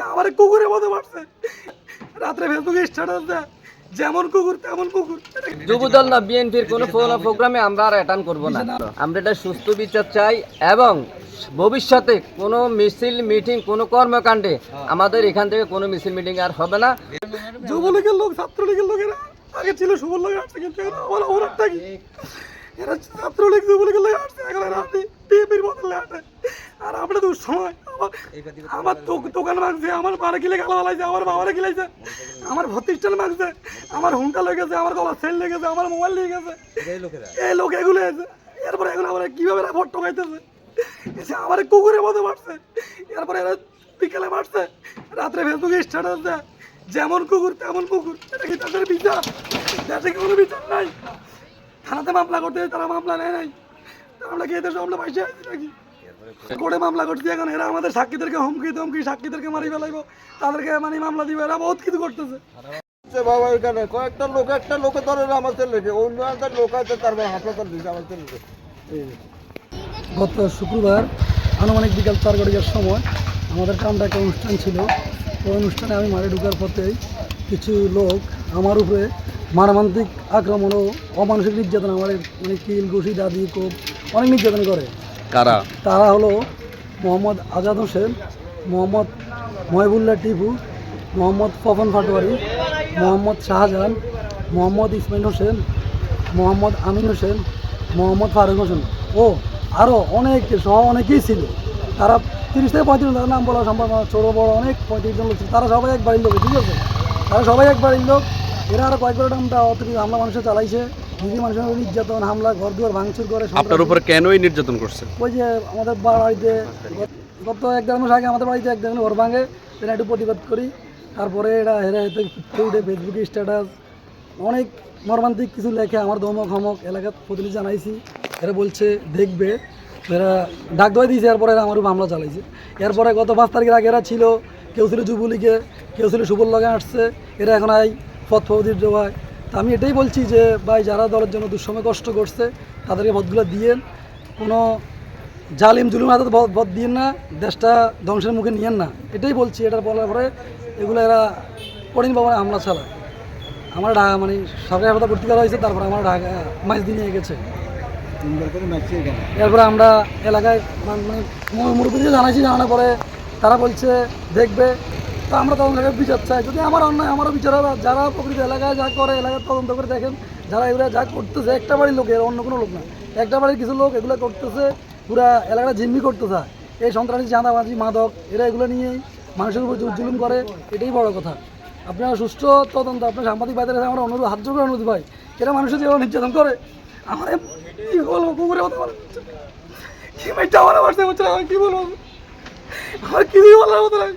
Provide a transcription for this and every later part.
এসে আমার কুকুরের মতো মারছে। রাত্রে ফেসবুকে স্ট্যাটাস দেয় যেমন কুকুর তেমন কুকুর। যুবদল না বিএনপির কোনো প্রোগ্রামে আমরা আর অ্যাটেন্ড করব না। আমরা এটা সুস্থ বিচার চাই এবং ভবিষ্যতে কোনো মিছিল মিটিং কোনো কর্মকাণ্ডে আমাদের এখান থেকে কোনো মিছিল মিটিং আর হবে না। যুবলীগের লোক ছাত্রলীগের লোকেরা আগে ছিল সুবল লোক আসছে কিন্তু এখন আমার অপরাধটা কি? এরা ছাত্রলীগ যুবলীগের লোক আসছে এখন এরা বিএনপির বদলে আসে আর আমরা তো সময় আমার আমার দোক- দোকান ভাঙছে আমার বারে গিলে গালা লাইছে আমার বাবারে গিলাইছে। আমার প্রতিষ্ঠান ভাঙছে আমার হুমটা লেগেছে আমার গলা সেল লেগেছে আমার মোবাইল লেগে গেছে। এই লোক এগুলো আছে এরপরে এখন আমরা কীভাবে ভোট টোকাইতেছে এসে আমার কুকুরের মতো মারছে এরপরে এরা বিকেলে মারছে রাত্রে ফেসবুকে স্ট্যাটাস দেয় যেমন কুকুর তেমন কুকুর এটা কি তাদের বিচার? দেশে কি কোনো বিচার নাই? থানাতে মামলা করতে তারা মামলা নেয় নাই। আমরা কি এদের মামলা পাইছে নাকি? কোর্টে মামলা করছি এখন। এরা আমাদের সাক্ষীদেরকে হুমকি ধমকি সাক্ষীদেরকে মারি ফেলাইবো। তাদেরকে মানে মামলা দিবে। এরা বহুত কিছু করতেছে। বাবা এখানে কয়েকটা লোক একটা লোকে ধরে আমার ছেলেকে। অন্য একটা লোক আছে তারপর হাসপাতাল দিয়েছে আমার ছেলেকে। গত শুক্রবার আনুমানিক বিকাল চার ঘটিকার সময় আমাদের কামটা একটা অনুষ্ঠান ছিল। ওই অনুষ্ঠানে আমি মারে ঢুকার পথেই কিছু লোক আমার উপরে মানবান্তিক আক্রমণ ও অমানসিক নির্যাতন আমার মানে কিল ঘুষি দাদি কোপ অনেক নির্যাতন করে। কারা? তারা হলো মোহাম্মদ আজাদ হোসেন, মোহাম্মদ মহিবুল্লাহ টিপু, মোহাম্মদ পবন পাটোয়ারি মোহাম্মদ শাহজাহান, মোহাম্মদ ইসমাইল হোসেন, মোহাম্মদ আমিন হোসেন, মোহাম্মদ ফারুক হোসেন। ও আরও অনেক সহ অনেকেই ছিল। তারা তিরিশ থেকে পঁয়ত্রিশ জন নাম বলা সম্ভব ছোটো, বড় অনেক পঁয়ত্রিশ জন লোক ছিল। তারা সবাই এক বাড়ির লোক, ঠিক আছে? তারা সবাই এক বাড়ির লোক। এরা আরও কয়েকবার আমরা অতিরিক্ত হামলা মানুষের চালাইছে। দিদি মানুষের নির্যাতন হামলা ঘর দুয়ার ভাঙচুর করে আপনার উপর কেনই নির্যাতন করছে? ওই যে আমাদের বাড়িতে গত এক দেড় মাস আগে আমাদের বাড়িতে এক দেড় ঘর ভাঙে এটা একটু প্রতিবাদ করি। তারপরে এটা হেরে হেতে উঠে ফেসবুকে স্ট্যাটাস অনেক মর্মান্তিক কিছু লেখে আমার ধমক হমক এলাকার প্রতিনিধি জানাইছি। এরা বলছে দেখবে। এরা ডাক দোয়া দিয়েছে এরপরে এরা আমার উপর হামলা চালাইছে। এরপরে গত পাঁচ তারিখের আগে এরা ছিল কেউ ছিল যুবলীগে কেউ ছিল সুবল লগে আসছে এরা এখন আই পথ ফৌদির জোগায় তা আমি এটাই বলছি যে, ভাই, যারা দলের জন্য দুঃসময় কষ্ট করছে, তাদেরকে ভোটগুলো দিয়েন। কোনো জালিম, জুলুম হাতে বদ দিয়েন না, দেশটা ধ্বংসের মুখে নিয়েন না। এটাই বলছি এটা বলার পরে এগুলো এরা কঠিন ভবনে হামলা চালায়। আমার মানে সরকারি হাসপাতাল ভর্তি করা হয়েছে, তারপরে আমার ঢাকা মাছ দিয়ে নিয়ে গেছে। এরপরে আমরা এলাকায় মানে মুরব্বীদের জানাইছি, জানানোর পরে তারা বলছে, দেখবে তো আমরা তদন্ত করে বিচার চাই। যদি আমার অন্যায়, আমারও বিচার হবে। যারা প্রকৃত এলাকায় যা করে, এলাকায় তদন্ত করে দেখেন, যারা এগুলো যা করতেছে, একটা বাড়ির লোক, এর অন্য কোনো লোক না। একটা বাড়ির কিছু লোক এগুলো করতেছে, পুরা এলাকাটা জিম্মি করতেছে। এই সন্ত্রাসী, চাঁদাবাজি, মাদক, এরা এগুলো নিয়েই মানুষের উপর জুল- জুলুম করে। এটাই বড় কথা। আপনারা সুষ্ঠু তদন্ত, আপনার সাংবাদিক বাইরে আমার অনুরোধ, হাত করে অনুরোধ ভাই এরা মানুষের যেভাবে নির্যাতন করে। আমার কি বলব, কুকুরের মতো মানুষ কি বলব? আমার কিছুই বলার মতো নাই।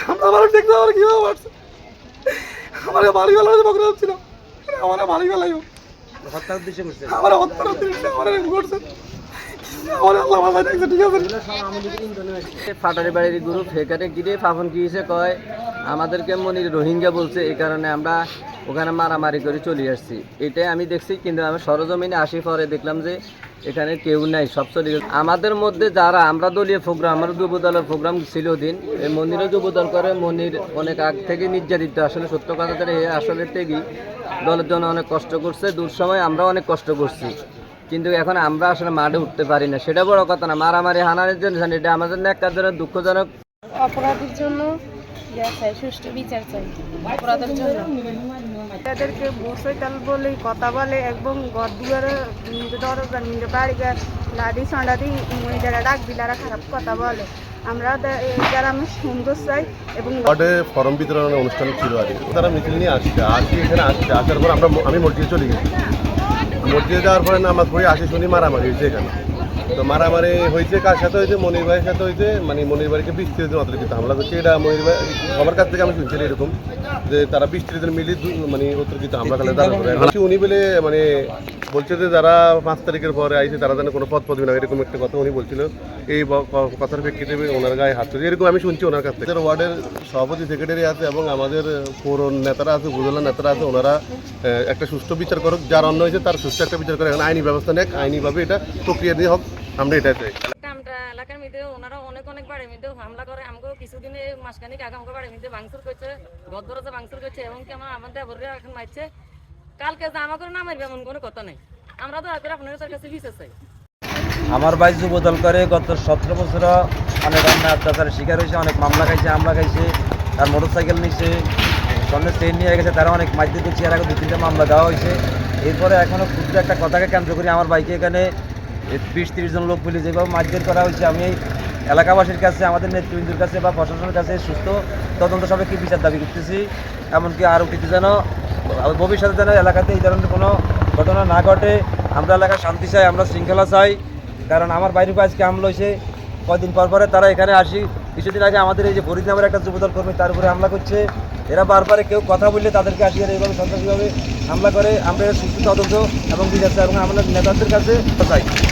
ঠান্ডা মানুষ দেখতে আমার কীভাবে পারছে আমার বাড়ি বেলা বকরা হচ্ছিল। আমার বাড়ি বেলাই হত্যার উদ্দেশ্যে আমার করছে। ফাটারি বাড়ির গুরু ফেকারে গিরে ফাফন গিয়েছে কয়? আমাদেরকে মনির রোহিঙ্গা বলছে এই কারণে আমরা ওখানে মারামারি করে চলে আসছি। এটাই আমি দেখছি কিন্তু আমি সরজমিনে আসি পরে দেখলাম যে এখানে কেউ নাই সব চলে গেছে। আমাদের মধ্যে যারা আমরা দলীয় প্রোগ্রাম আমার যুব দলের প্রোগ্রাম ছিল দিন এই মন্দিরও যুব দল করে মনির অনেক আগ থেকে নির্যাতিত। আসলে সত্য কথা এ আসলে থেকেই দলের জন্য অনেক কষ্ট করছে দূর সময় আমরা অনেক কষ্ট করছি। কিন্তু এখন আমরা আসলে মাঠে উঠতে পারি না সেটা বড় কথা না। মারামারি হানারের জন্য জানি, এটা আমাদের ন্যাক্কারজনক দুঃখজনক। অপরাধের জন্য চাই সুষ্ঠু বিচার চাই অপরাধের জন্য। তাদেরকে বসৈতাল বলে কথা বলে এবং ঘর দুয়ারে দরজা নিয়ে বাড়ি লাডি সাঁড়াদি মহিলারা ডাক বিলারা খারাপ কথা বলে। আমরা এই গ্রামে সুন্দর চাই এবং ওয়ার্ডে ফর্ম বিতরণের অনুষ্ঠান ছিল আর কি। তারা মিছিল নিয়ে আসছে আসি এখানে আসছে আসার পর আমরা আমি মসজিদে চলে গেছি। মসজিদে যাওয়ার পরে নামাজ পড়ে আসি শুনি মারামারি হয়েছে এখানে। তো মারামারি হয়েছে, কার সাথে হয়েছে? মনির ভাইয়ের সাথে হয়েছে। মানে মনির ভাইকে বৃষ্টির মাত্র কিন্তু হামলা করছে। এটা মনির ভাই আমার কাছ থেকে আমি শুনছিলাম এরকম যে তারা বৃষ্টির মিলি দু- মানে অতিরিক্ত হামলা করলে তারা উনি বলে মানে বলছে যে যারা পাঁচ তারিখের পরে আইছে, তারা যেন কোনো পথ পদবি না এরকম একটা কথা উনি বলছিল। এই কথার প্রেক্ষিতে ওনার গায়ে হাত তুলে এরকম আমি শুনছি ওনার কাছ থেকে। ওয়ার্ডের সভাপতি, সেক্রেটারি আছে এবং আমাদের পৌর নেতারা আছে, উপজেলা নেতারা আছে, ওনারা একটা সুষ্ঠু বিচার করুক। যার অন্য হয়েছে, তার সুষ্ঠু একটা বিচার করে। এখন আইনি ব্যবস্থা নেক। আইনিভাবে এটা প্রক্রিয়া দিয়ে হোক। আমরা এটা চাই। আমরা এলাকার মধ্যে ওনারা অনেক অনেক বাড়ির মধ্যে হামলা করে আমাকে কিছুদিন এই মাসখানিক আগে আমাকে বাড়ির মধ্যে ভাঙচুর করছে ঘর দরজা ভাঙচুর করছে এবং কি আমার আমাদের দেবররা এখন মারছে। কালকে যে আমাকে না মারবে এমন কোনো কথা নেই। আমরা তো আগে আপনার কাছে বিচার চাই। আমার ভাই যুব দল করে গত সতেরো বছর অনেক অন্যায় অত্যাচারের শিকার হয়েছে অনেক মামলা খাইছে হামলা খাইছে তার মোটর সাইকেল নিছে সামনে ট্রেন নিয়ে গেছে তারা অনেক মাইতে করছে এর আগে দু তিনটা মামলা দেওয়া হয়েছে। এরপরে এখনও ক্ষুদ্র একটা কথাকে কেন্দ্র করে আমার বাইকে এখানে বিশ তিরিশ জন লোক মিলে যেভাবে মারধর করা হয়েছে, আমি এলাকাবাসীর কাছে, আমাদের নেতৃবৃন্দের কাছে বা প্রশাসনের কাছে সুস্থ তদন্ত সাপেক্ষে বিচার দাবি করতেছি, এমনকি আরও কিছু যেন ভবিষ্যতে যেন এলাকাতে এই ধরনের কোনো ঘটনা না ঘটে, আমরা এলাকায় শান্তি চাই, আমরা শৃঙ্খলা চাই, কারণ আমার বাইরে আজকে হামলা হয়েছে, কয়দিন পর পরে তারা এখানে আসি, কিছুদিন আগে আমাদের এই যে ফরিদ নামের একটা যুবদল কর্মী তার উপরে হামলা করছে, এরা বারবার কেউ কথা বললে তাদেরকে আসি আর এইভাবে সন্ত্রাসীভাবে হামলা করে, আমরা সুস্থ তদন্ত এবং বিচার চাই এবং আমরা নেতাদের কাছে চাই।